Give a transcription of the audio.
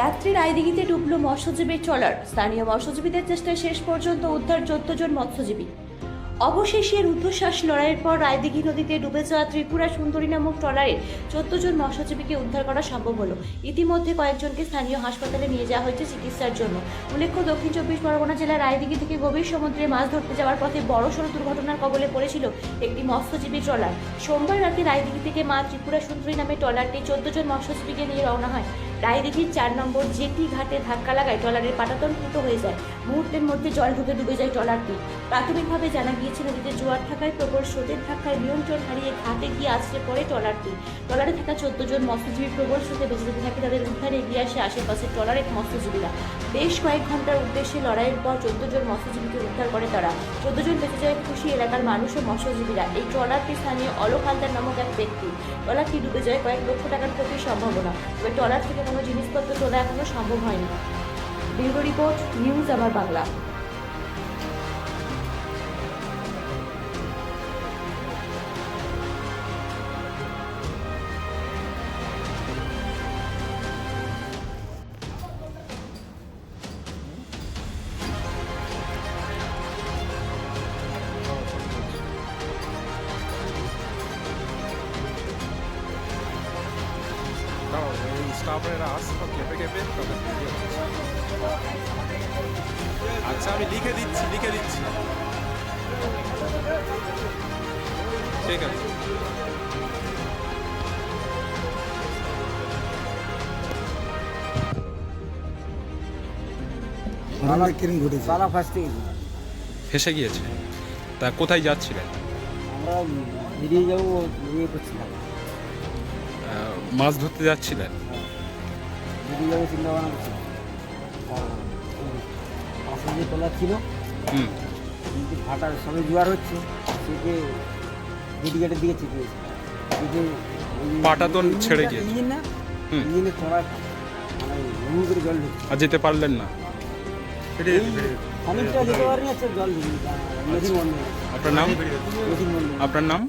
রাত্রি রায়দিঘিতে double মৎস্যজীবীর trawler. স্থানীয় মৎস্যজীবীদের চেষ্টায় শেষ পর্যন্ত উদ্ধার চোদ্দ জন মৎস্যজীবী। অবশেষে রুদ্ধশ্বাস লড়াইয়ের পর রায়দিঘি নদীতে ডুবে যাওয়া ত্রিপুরা সুন্দরী নামক ট্রলারে চোদ্দ জন মৎস্যজীবীকে উদ্ধার করা সম্ভব হলো। ইতিমধ্যে কয়েকজনকে স্থানীয় হাসপাতালে নিয়ে যাওয়া হয়েছে চিকিৎসার জন্য। উল্লেখ্য, দক্ষিণ চব্বিশ পরগনা জেলার রায়দিঘি থেকে গভীর সমুদ্রে মাছ ধরতে যাওয়ার পথে বড়সড় দুর্ঘটনার কবলে পড়েছিল একটি মৎস্যজীবী ট্রলার। সোমবার রাতে রায়দিঘি থেকে মা ত্রিপুরা সুন্দরী নামে ট্রলারটি চোদ্দ জন মৎস্যজীবীকে নিয়ে রওনা হয়। রায়দিঘির চার নম্বর জেটি ঘাটে ধাক্কা লাগায় ট্রলারের পাটাতন ফুটো হয়ে যায়। মুহূর্তের মধ্যে জল ঢুকে ডুবে যায় ট্রলারটি। প্রাথমিকভাবে জানা গিয়েছে নদীতে জোয়ার থাকায় প্রবল স্রোতের ধাক্কায় নিয়ন্ত্রণ হারিয়ে ঘাটে গিয়ে আছড়ে পড়ে ট্রলারটি। ট্রলারে থাকা চোদ্দ জন মৎস্যজীবী প্রবল স্রোতে বেঁচে যেতে থাকে তাদের উদ্ধারে এগিয়ে আসে আশেপাশের ট্রলারের মৎস্যজীবীরা। বেশ কয়েক ঘণ্টার উদ্দেশ্যে লড়াইয়ের পর চোদ্দ জন মৎস্যজীবীকে উদ্ধার করে তারা। চোদ্দ জন বেঁচে যায় খুশি এলাকার মানুষ ও মৎস্যজীবীরা। এই ট্রলারটি স্থানীয় অলোক হালদার নামক এক ব্যক্তি। ট্রলারটি ডুবে যায় কয়েক লক্ষ টাকার ক্ষতির সম্ভাবনা। তবে ট্রলার থেকে কোনো জিনিসপত্র তোলা এখনও সম্ভব হয়নি। ব্যুরো রিপোর্ট নিউজ আমার বাংলা। স্টাফেরা আসছে তো কেঁপে কেঁপে তবে আচ্ছা আমি লিখে দিচ্ছি লিখে দিচ্ছি ঠিক আছে ফেসে গিয়েছে। তা কোথায় যাচ্ছিলেন? আমরা বেরিয়ে যাব ইয়ে করছিলাম মাছ ধরতে যাচ্ছিলেন। যে তোলা ছিল হুম। কিন্তু ভাটার জোয়ার হচ্ছে সেকে গেটের দিকে ওই- পাটাতন ইঞ্জিনটা- ছেড়ে গিয়েছে। ইঞ্জিন না মানে হুম করে জল ঢুকছে। আর যেতে পারলেন না। যেতে পারিনি আচ্ছা। জল ঢুকছে। আপনার নাম? আপনার নাম?